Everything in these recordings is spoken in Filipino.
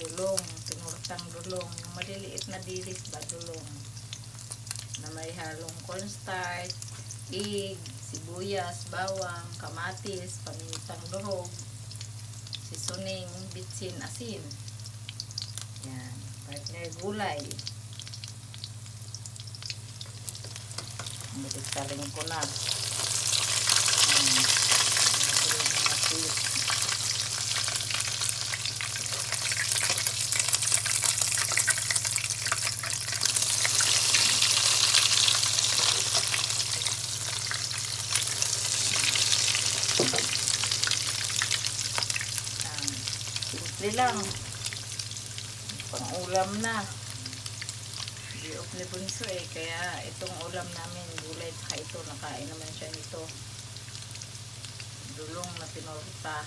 dulong, tinurtang dulong, yung maliliit na dilis ba dulong na may halong cornstarch, egg, sibuyas, bawang, kamatis, pamintang durog, sisuning, bitsin, asin. Yan, partner gulay. Butik taling ko na. Ayan, ayan, ayan, ayan, ayan, ayan, ayan, Simple lang. Pang-ulam na. Di off ni Bunso eh. Kaya itong ulam namin, gulay tsaka ito, nakain naman siya nito. Dulong na tinorta.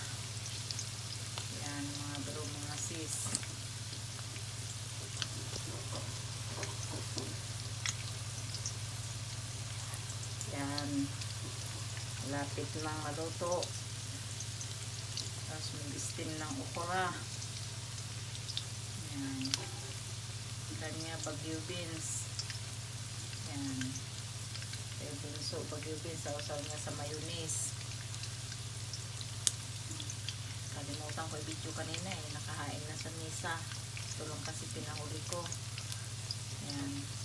Yan, mga bro, mga sis. Yan. Lapit nang maluto. Tapos mag-steam ng okra. Yan. Kanya bagyo beans. Yan. Kaya bunso bagyo beans. Sausaw niya sa mayonnaise. Kalimutan ko i-video kanina eh. Nakahain na sa misa. Tulong kasi pinahuli ko. Yan.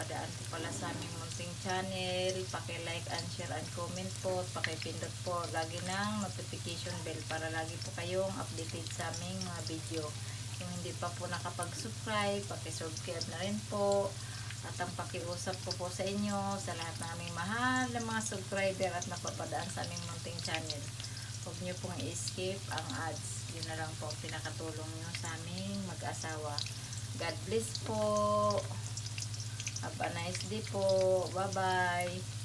Papadaan ko pala sa aming munting channel. Paki-like and share and comment po. Paki-pindot po lagi ng notification bell para lagi po kayong updated sa aming mga video. Kung hindi pa po nakapag-subscribe, paki-subscribe na rin po. At ang pakiusap ko po sa inyo, sa lahat ng aming mahal na mga subscriber at napapadaan sa aming munting channel. Huwag niyo pong i-skip ang ads. Yun na lang po ang pinakatulong niyo sa aming mag-asawa. God bless po. Have a nice day po. Bye-bye.